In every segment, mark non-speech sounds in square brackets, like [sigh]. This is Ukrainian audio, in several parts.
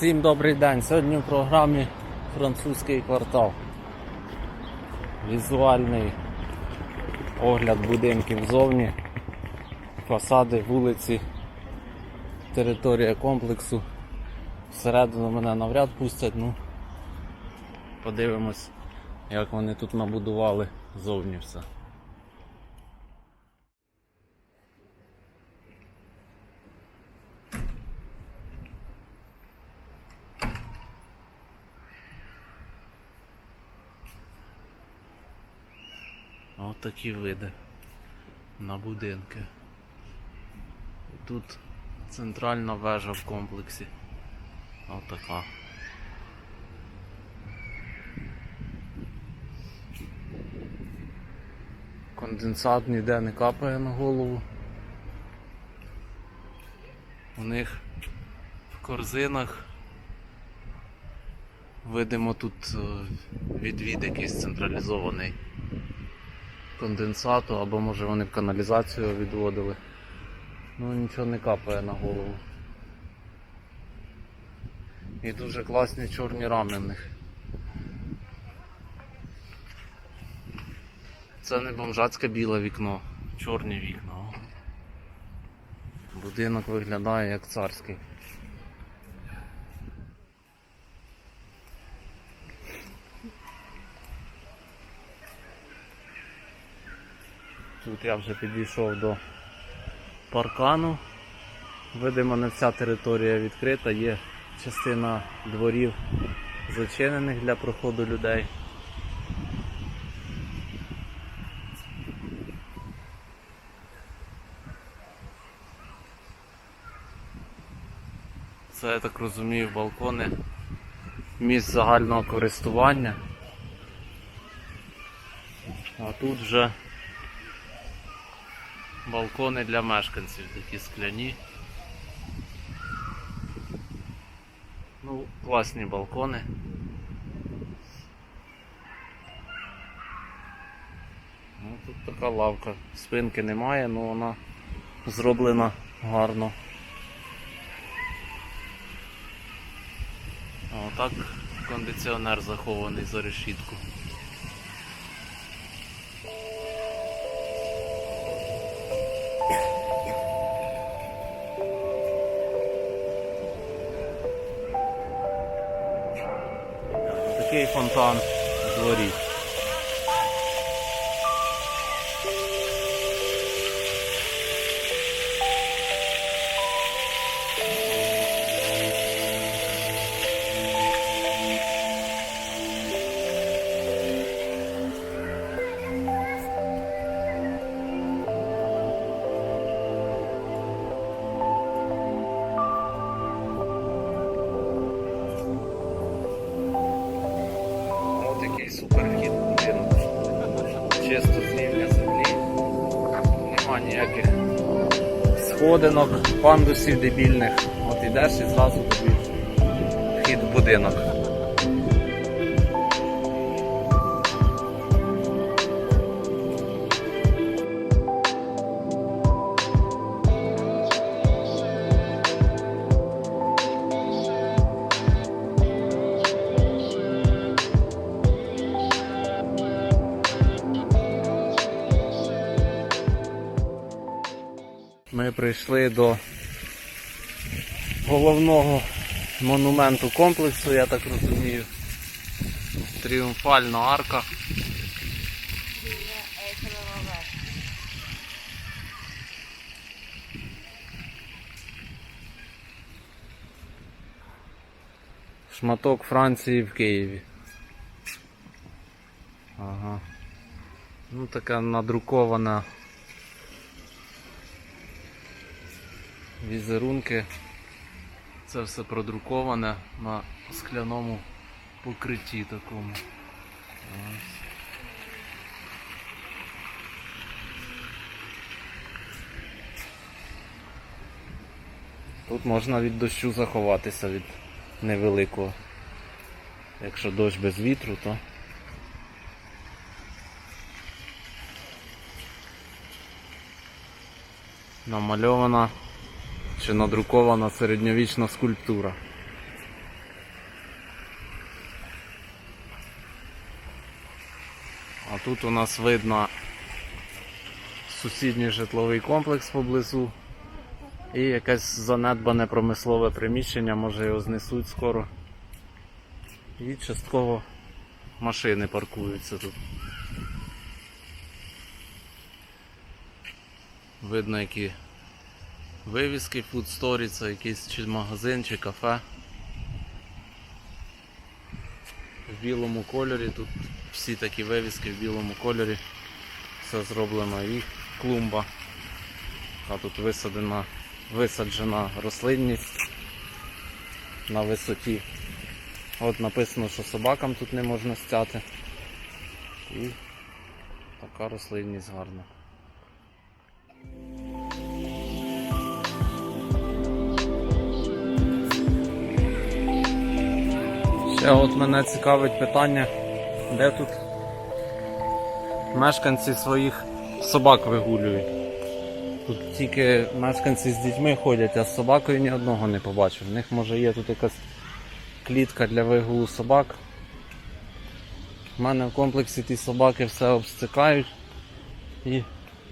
Всім добрий день. Сьогодні в програмі французький квартал. Візуальний огляд будинків ззовні, фасади, вулиці, територія комплексу. Всередину мене навряд пустять, ну подивимось, як вони тут набудували зовні все. Ось такі види на будинки. І тут центральна вежа в комплексі. Ось така. Конденсат ніде не капає на голову. У них в корзинах видимо тут е, відвід якийсь централізований конденсату, або може вони в каналізацію відводили. Ну нічого не капає на голову. І дуже класні чорні рами в них. Це не бомжацьке біле вікно, чорні вікна. Будинок виглядає як царський. Тут я вже підійшов до паркану. Видимо, не вся територія відкрита, є частина дворів зачинених для проходу людей. Це, я так розумію, балкони місць загального користування. А тут вже балкони для мешканців, такі скляні. Ну, класні балкони. Ну, тут така лавка. Спинки немає, але вона зроблена гарно. Отак кондиціонер захований за решітку. Такий фонтан ніяких сходинок, пандусів дебільних. От ідеш і зразу тобі вхід в будинок. Прийшли до головного монументу комплексу, я так розумію. Тріумфальна арка. Шматок Франції в Києві. Ага. Ну така надрукована візерунки. Це все продруковане на скляному покритті такому. Тут можна від дощу заховатися від невеликого. Якщо дощ без вітру, то намальована чи надрукована середньовічна скульптура. А тут у нас видно сусідній житловий комплекс поблизу і якесь занедбане промислове приміщення, може його знесуть скоро. І частково машини паркуються тут. Видно, які вивіски Food Story, це якийсь чи магазин, чи кафе. В білому кольорі, тут всі такі вивіски в білому кольорі. Все зроблено і клумба. А тут висадена, висаджена рослинність на висоті. От написано, що собакам тут не можна стяти. І така рослинність гарна. Ще от мене цікавить питання, де тут мешканці своїх собак вигулюють. Тут тільки мешканці з дітьми ходять, а з собакою ні одного не побачив. В них може є тут якась клітка для вигулу собак. У мене в комплексі ті собаки все обстикають і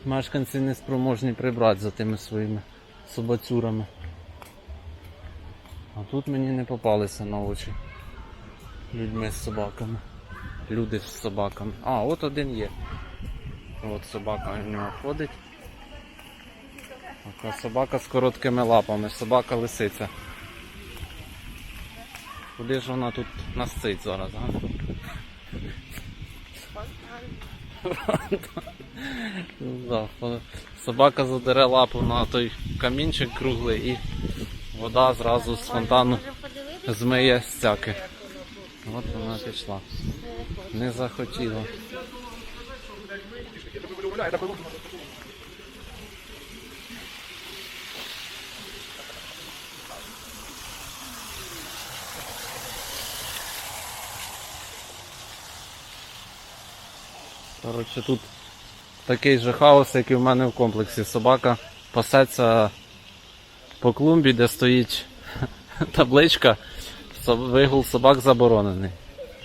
мешканці не спроможні прибрати за тими своїми собацюрами. А тут мені не попалися на очі людьми з собаками. Люди з собаками. А, от один є. От собака в нього ходить. Така собака з короткими лапами, собака лисиця. Куди ж вона тут насцить зараз, а? [laughs] Да, Собака задере лапу на той камінчик круглий і вода зразу з фонтану змиє стяки. От вона пішла. Не захотіла. Коротше, тут такий же хаос, як і в мене в комплексі. Собака пасеться по клумбі, де стоїть [laughs] табличка «Со- Вигул собак заборонений.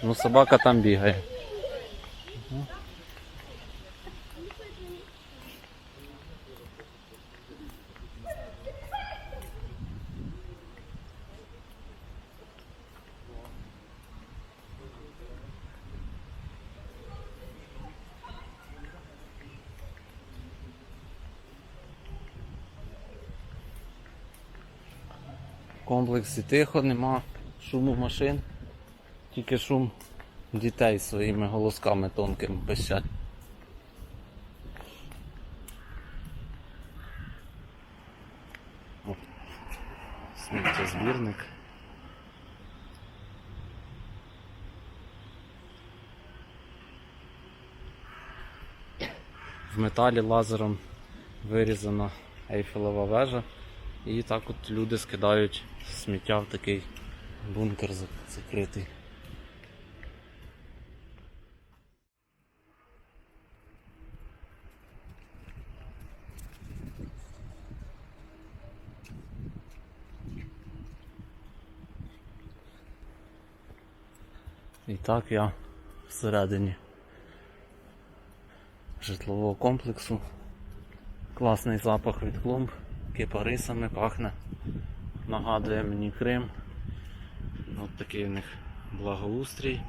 Ну собака там бігає. Комплексі тихо, нема шуму машин, тільки шум дітей своїми голосками тонкими пищать. Сміттєзбірник. В металі лазером вирізана ейфелева вежа. І так от люди скидають сміття в такий бункер закритий. І так я всередині житлового комплексу. Класний запах від клумб, кипарисами пахне. Нагадує мені Крим. От такий у них благоустрій.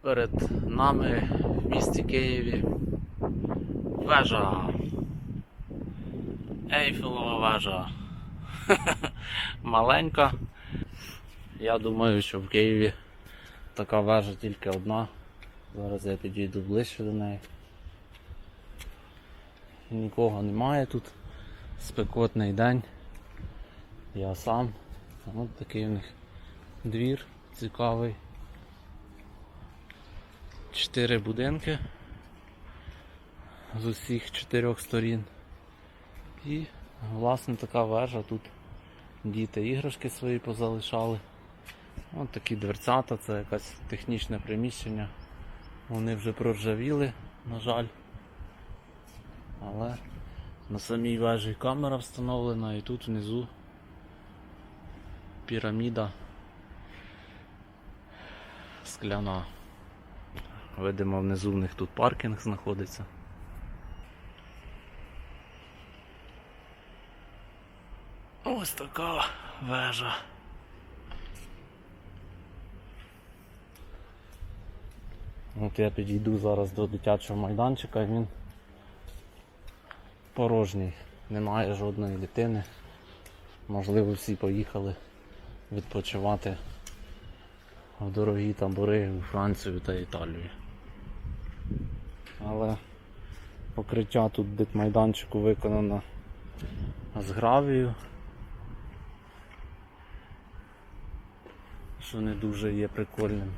Перед нами в місті Києві вежа. Ейфелова вежа. [laughs] Маленька. Я думаю, що в Києві така вежа тільки одна. Зараз я підійду ближче до неї. Нікого немає тут. Спекотний день. Я сам. Ось такий у них двір цікавий. Чотири будинки з усіх чотирьох сторін. І власне така вежа тут діти іграшки свої позалишали. Ось такі дверцята, це якесь технічне приміщення. Вони вже проржавіли, на жаль. Але на самій вежі камера встановлена і тут внизу піраміда скляна. Видимо, внизу в них тут паркінг знаходиться. Ось така вежа. От я підійду зараз до дитячого майданчика, і він порожній, немає жодної дитини. Можливо, всі поїхали відпочивати в дорогі табори у Францію та Італію. Але покриття тут дитмайданчику виконано з гравію. Що не дуже є прикольним.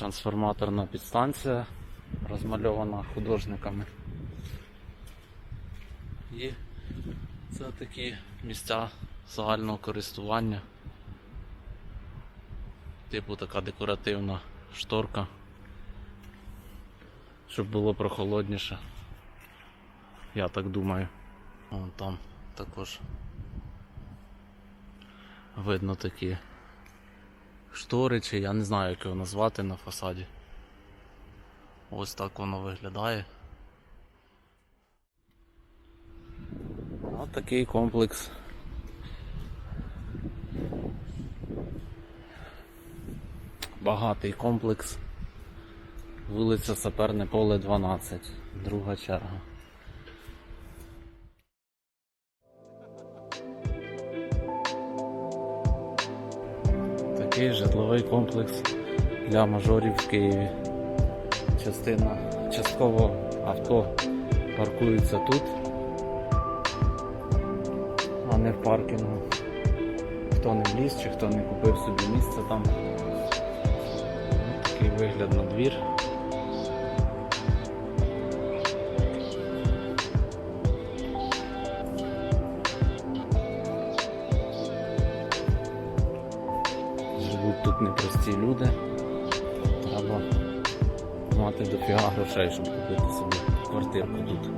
Трансформаторна підстанція розмальована художниками. І це такі місця загального користування. Типу така декоративна шторка, щоб було прохолодніше. Я так думаю. Вон там також видно такі штори, чи я не знаю, як його назвати на фасаді. Ось так воно виглядає. Ось такий комплекс. Багатий комплекс. Вулиця Саперне поле 12, друга черга. Такий житловий комплекс для мажорів в Києві. Частина, частково авто паркується тут, а не в паркінгу. Хто не вліз чи хто не купив собі місце там. Такий вигляд на двір. Люди. Треба мати дофіга грошей, щоб купити собі квартирку тут.